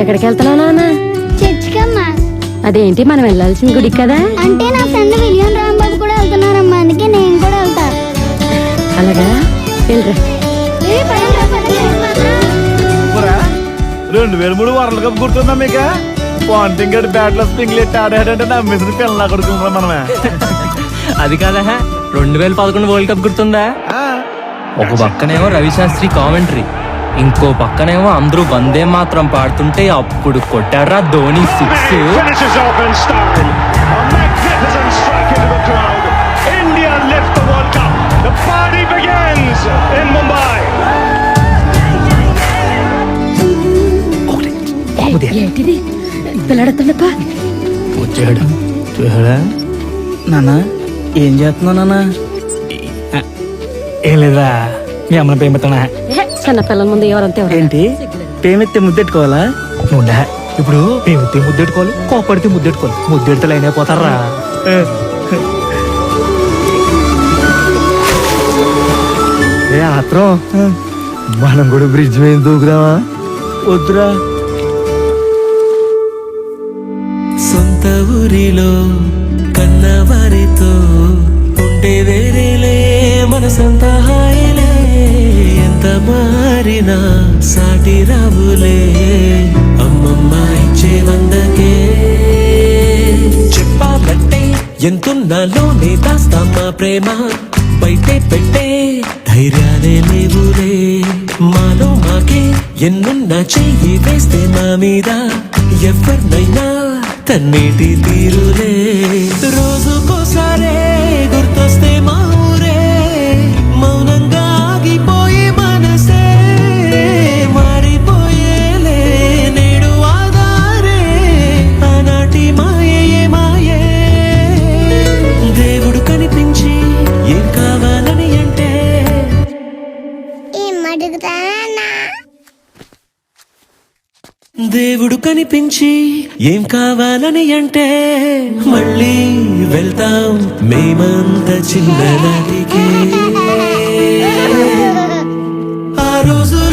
ఎక్కడికి వెళ్తున్నావు నాన్న? చర్చికమ్మా. అదేంటి మనం వెళ్ళాల్సిన గుడికి కదా? అంటే నా ఫ్రెండ్ విలియం రాంబాబు కూడా వెళ్తున్నారమ్మా అందుకే నేను కూడా వెళ్తా. అలాగా? వెళ్ళరా. రెండు వేల మూడు వరల్డ్ కప్ గుర్తుందా మీకు? పాంటింగ్ గడి బ్యాట్లో స్ప్రింగ్లెట్ ఆడాడంటే నమ్మేసిన పిల్లలు కొడుకుంటున్నాం మనమే. అది కాదా? రెండు వేల పదకొండు వరల్డ్ కప్ గుర్తుందా? ఆ, ఒక పక్కనేమో రవిశాస్త్రి కామెంటరీ. ఇంకో పక్కనేమో అందరూ వందే మాత్రం పాడుతుంటే అప్పుడు కొట్టారా ధోని సిక్స్. నానా ఏం చేస్తున్నావు నానా ఏం లేదా మీ అమ్మ పేమ చిన్న పిల్లల ముందు ఎవరంతే ఎవరు? ఏంటి? పేమెత్తే ముద్దెట్టుకోవాలా? నువ్వుండే ఇప్పుడు పేమెత్తే ముద్దెట్టుకోవాలి కోపడితే ముద్దెట్టుకోవాలి. ముద్దెడితే లైన్ అయిపోతారా ఏ ఆత్రం. మనం కూడా బ్రిడ్జ్ మీద దూకుదామా? వద్దురా. సొంత ఊరిలో కన్నవారితో ఉండే వేరేలే మనసంత హాయిలే ఎంత మారినా సాటి రావులే. అమ్మమ్మ ఇచ్చే వందకే. చెప్పాలంటే ఎంతున్నాలోనే దాస్తామా ప్రేమ? బయటే పెట్టే ధైర్యాలే లేవులే మాలో మాకే ఎన్నున్నా చెయ్యి వేస్తే మా మీద ఎవరినైనా తన్నేటి తీరులే. రోజు కావాలని అంటే. దేవుడు కనిపించి ఏం కావాలని అంటే. మళ్ళీ వెళ్తాం మేమంత చిన్ననాటికి ఆ రోజులు